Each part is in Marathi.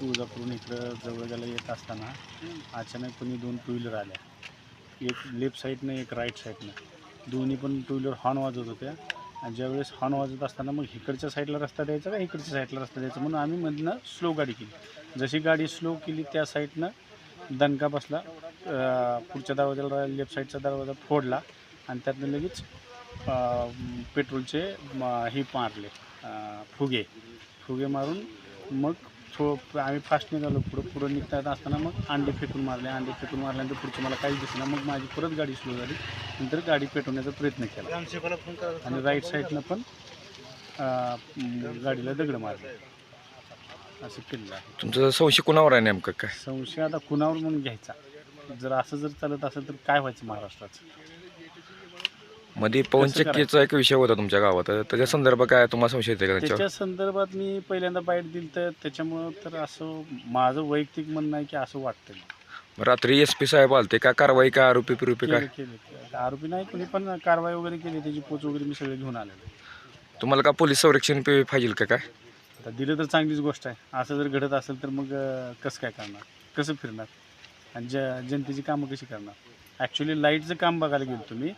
तुळजापूरून इकडं जवळगाला येत असताना अचानक कोणी दोन टू व्हीलर आल्या. एक लेफ्ट साईडनं एक राईट साईडनं दोन्ही पण टू व्हीलर हॉर्न वाजत होत्या. आणि ज्यावेळेस हॉर्न वाजत असताना मग इकडच्या साईडला रस्ता द्यायचा का इकडच्या साईडला रस्ता द्यायचा? म्हणून आम्ही मधनं स्लो गाडी केली. जशी गाडी स्लो केली त्या साईडनं दणका बसला पुढच्या दरवाजाला लेफ्ट साईडचा दरवाजा फोडला आणि त्यातनं लगेच पेट्रोलचे हे मारले फुगे. फुगे मारून मग थो आम्ही फास्ट निघालो पुढं पुढं निघता असताना मग अंडे फेकून मारले अंडे फेकून मारल्यानंतर पुढचं मला काहीच दिसलं मग माझी परत गाडी स्लो झाली. नंतर गाडी पेटवण्याचा प्रयत्न केला. आणि राईट साईडनं पण गाडीला दगड मारले. असं केलेलं आहे. तुमचं संशय कुणावर आहे नेमकं काय? संशय आता कुणावर म्हणून घ्यायचा? जर असं जर चालत असेल तर काय व्हायचं महाराष्ट्राचं? मध्ये पवन कसं करायचं? चक्कीचा एक विषय होता तुमच्या गावात. तर त्याच्या संदर्भात काय तुम्हाला संशय येते का त्याच्यावर? त्याच्या संदर्भात मी पहिल्यांदा बाईट दिली तर त्याच्यामुळं तर असं माझं वैयक्तिक म्हणणं आहे की असं वाटतं रात्री एस पी साहेब आलते का? कारवाई का? आरोपी पिरोपी काय केलं केलं. केलं. आरोपी नाही कोणी पण कारवाई वगैरे केली त्याची पोच वगैरे मी सगळे घेऊन आलेलो. तुम्हाला का पोलीस संरक्षण पे- पाहिजे का काय? आता दिलं तर चांगलीच गोष्ट आहे. असं जर घडत असेल तर मग अं, कसं काय करणार? कसं फिरणार? आणि ज जनतेची कामं कशी करणार? ॲक्च्युली लाईटचं काम बघायला गेलो तुम्ही.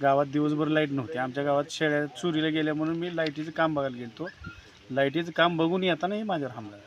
गावात दिवसभर लाइट नव्हती. आमच्या गावात शेळ्या चोरीला गेल्या म्हणून मी लाईटीचं काम बघायला गेलो लाईटीचं काम बघून येतानाही माझ्यावर हमला झाला.